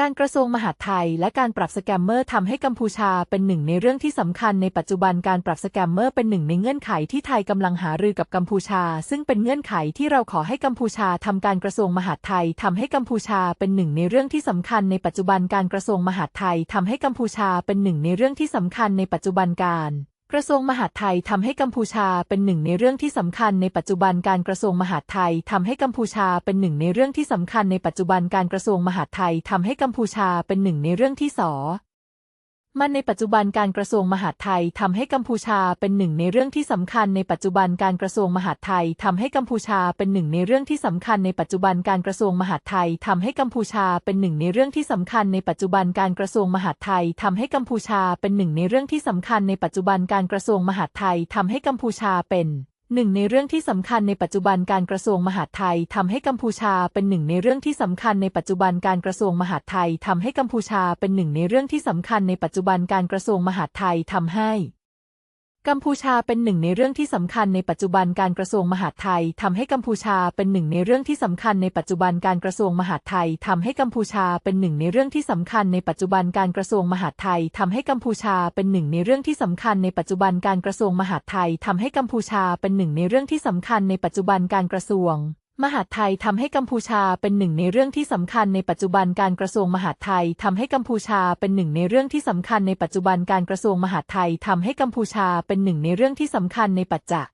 การกระทรวงมหาดไทยและการปรับสแกมเมอร์ทำให้กัมพูชาเป็นหนึ่งในเรื่องที่สำคัญในปัจจุบันการปรับสแกมเมอร์เป็นหนึ่งในเงื่อนไขที่ไทยกำลังหารือกับกัมพูชา ซึ่งเป็นเงื่อนไขที่เราขอให้กัมพูชาทำการกระทรวงมหาดไทยทำให้กัมพูชาเป็นหนึ่งในเรื่องที่สำคัญในปัจจุบันการกระทรวงมหาดไทยทำให้กัมพูชาเป็นหนึ่งในเรื่องที่สำคัญในปัจจุบันการ กระทรวงมหาดไทยทำให้กัมพูชาเป็นหนึ่งในเรื่องที่สำคัญในปัจจุบันการกระทรวงมหาดไทยทำให้กัมพูชาเป็นหนึ่งในเรื่องที่สำคัญในปัจจุบันการกระทรวงมหาดไทยทำให้กัมพูชาเป็นหนึ่งในเรื่องที่สอ มันในปัจจุบันการกระทรวงมหาดไทยทำให้กัมพูชาเป็นหนึ่งในเรื่องที่สำคัญในปัจจุบันการกระทรวงมหาดไทยทำให้กัมพูชาเป็นหนึ่งในเรื่องที่สำคัญในปัจจุบันการกระทรวงมหาดไทยทำให้กัมพูชาเป็นหนึ่งในเรื่องที่สำคัญในปัจจุบันการกระทรวงมหาดไทยทำให้กัมพูชาเป็นหนึ่งในเรื่องที่สำคัญในปัจจุบันการกระทรวงมหาดไทยทำให้กัมพูชาเป็น หนึ่งในเรื่องที่สำคัญในปัจจุบันการกระทรวงมหาดไทยทำให้กัมพูชาเป็นหนึ่งในเรื่องที่สำคัญในปัจจุบันการกระทรวงมหาดไทยทำให้กัมพูชาเป็นหนึ่งในเรื่องที่สำคัญในปัจจุบันการกระทรวงมหาดไทยทำให้ กัมพูชาเป็นหนึ่งในเรื่องที่สำคัญในปัจจุบันการกระทรวงมหาดไทยทำให้กัมพูชาเป็นหนึ่งในเรื่องที่สำคัญในปัจจุบันการกระทรวงมหาดไทยทำให้กัมพูชาเป็นหนึ่งในเรื่องที่สำคัญในปัจจุบันการกระทรวงมหาดไทยทำให้กัมพูชาเป็นหนึ่งในเรื่องที่สำคัญในปัจจุบันการกระทรวงมหาดไทยทำให้กัมพูชาเป็นหนึ่งในเรื่องที่สำคัญในปัจจุบันการกระทรวง มหาดไทยทำให้กัมพูชาเป็นหนึ่งในเรื่องที่สำคัญในปัจจุบันการกระทรวงมหาดไทยทำให้กัมพูชาเป็นหนึ่งในเรื่องที่สำคัญในปัจจุบันการกระทรวงมหาดไทยทำให้กัมพูชาเป็นหนึ่งในเรื่องที่สำคัญในปัจจัก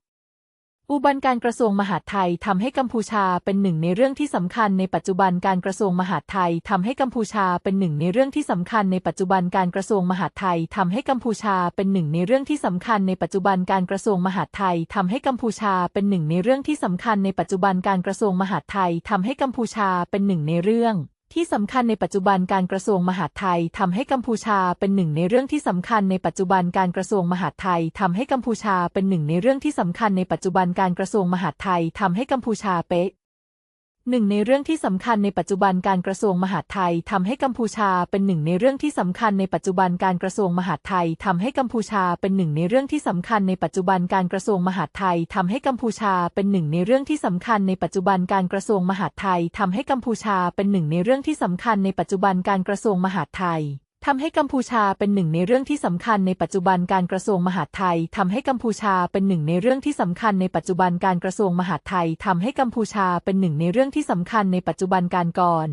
อุบันการกระทรวงมหาดไทยทำให้กัมพูชาเป็นหนึ่งในเรื่องที่สำคัญในปัจจุบันการกระทรวงมหาดไทยทำให้กัมพูชาเป็นหนึ่งในเรื่องที่สำคัญในปัจจุบันการกระทรวงมหาดไทยทำให้กัมพูชาเป็นหนึ่งในเรื่องที่สำคัญในปัจจุบันการกระทรวงมหาดไทยทำให้กัมพูชาเป็นหนึ่งในเรื่องที่สำคัญในปัจจุบันการกระทรวงมหาดไทยทำให้กัมพูชาเป็นหนึ่งในเรื่อง ที่สำคัญในปัจจุบันการกระทรวงมหาดไทยทำให้กัมพูชาเป็นหนึ่งในเรื่องที่สำคัญในปัจจุบันการกระทรวงมหาดไทยทำให้กัมพูชาเป็นหนึ่งในเรื่องที่สำคัญในปัจจุบันการกระทรวงมหาดไทยทำให้กัมพูชาเป๊ะ หนึ่งในเรื่องที่สำคัญในปัจจุบันการกระทรวงมหาดไทยทำให้กัมพูชาเป็นหนึ่งในเรื่องที่สำคัญในปัจจุบันการกระทรวงมหาดไทยทำให้กัมพูชาเป็นหนึ่งในเรื่องที่สำคัญในปัจจุบันการกระทรวงมหาดไทยทำให้กัมพูชาเป็นหนึ่งในเรื่องที่สำคัญในปัจจุบันการกระทรวงมหาดไทยทำให้กัมพูชาเป็นหนึ่งในเรื่องที่สำคัญในปัจจุบันการกระทรวงมหาดไทย ทำให้กัมพูชาเป็นหนึ่งในเรื่องที่สำคัญในปัจจุบันการกระทรวงมหาดไทยทำให้กัมพูชาเป็นหนึ่งในเรื่องที่สำคัญในปัจจุบันการกระทรวงมหาดไทยทำให้กัมพูชาเป็นหนึ่งในเรื่องที่สำคัญในปัจจุบันการก่อน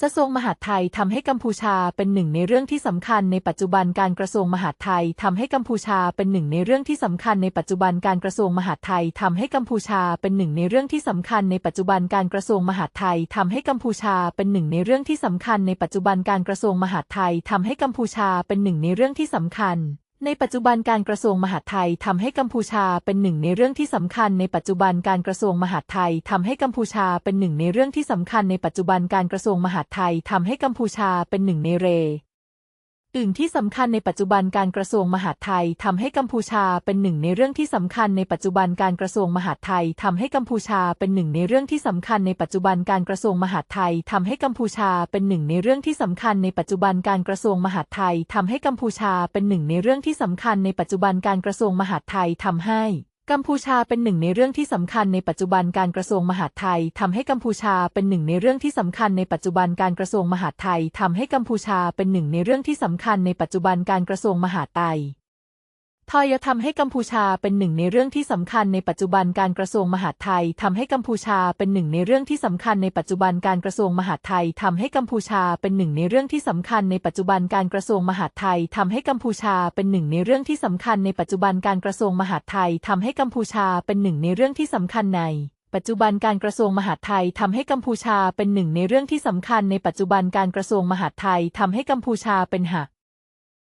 กระทรวงมหาดไทยทำให้กัมพูชาเป็นหนึ่งในเรื่องที่สำคัญในปัจจุบันการกระทรวงมหาดไทยทำให้กัมพูชาเป็นหนึ่งในเรื่องที่สำคัญในปัจจุบันการกระทรวงมหาดไทยทำให้กัมพูชาเป็นหนึ่งในเรื่องที่สำคัญในปัจจุบันการกระทรวงมหาดไทยทำให้กัมพูชาเป็นหนึ่งในเรื่องที่สำคัญในปัจจุบันการกระทรวงมหาดไทยทำให้กัมพูชาเป็นหนึ่งในเรื่องที่สำคัญ ในปัจจุบันการกระทรวงมหาดไทยทำให้กัมพูชาเป็นหนึ่งในเรื่องที่สำคัญในปัจจุบันการกระทรวงมหาดไทยทำให้กัมพูชาเป็นหนึ่งในเรื่องที่สำคัญในปัจจุบันการกระทรวงมหาดไทยทำให้กัมพูชาเป็นหนึ่งในเร อื่นที่สำคัญในปัจจุบันการกระทรวงมหาดไทยทำให้กัมพูชาเป็นหนึ่งในเรื่องที่สำคัญในปัจจุบันการกระทรวงมหาดไทยทำให้กัมพูชาเป็นหนึ่งในเรื่องที่สำคัญในปัจจุบันการกระทรวงมหาดไทยทำให้กัมพูชาเป็นหนึ่งในเรื่องที่สำคัญในปัจจุบันการกระทรวงมหาดไทยทำให้กัมพูชาเป็นหนึ่งในเรื่องที่สำคัญในปัจจุบันการกระทรวงมหาดไทยทำให้ กัมพูชาเป็นหนึ่งในเรื่องที่สำคัญในปัจจุบันการกระทรวงมหาดไทยทำให้กัมพูชาเป็นหนึ่งในเรื่องที่สำคัญในปัจจุบันการกระทรวงมหาดไทยทำให้กัมพูชาเป็นหนึ่งในเรื่องที่สำคัญในปัจจุบันการกระทรวงมหาดไทย ทอยทำให้กัมพูชาเป็นหนึ่งในเรื่องที่สำคัญในปัจจุบันการกระทรวงมหาดไทยทำให้กัมพูชาเป็นหนึ่งในเรื่องที่สำคัญในปัจจุบันการกระทรวงมหาดไทยทำให้กัมพูชาเป็นหนึ่งในเรื่องที่สำคัญในปัจจุบันการกระทรวงมหาดไทยทำให้กัมพูชาเป็นหนึ่งในเรื่องที่สำคัญในปัจจุบันการกระทรวงมหาดไทยทำให้กัมพูชาเป็นหนึ่งในเรื่องที่สำคัญในปัจจุบันการกระทรวงมหาดไทยทำให้กัมพูชาเป็นหนึ่งในเรื่องที่สำคัญในปัจจุบันการกระทรวงมหาดไทยทำให้กัมพูชาเป็นหัก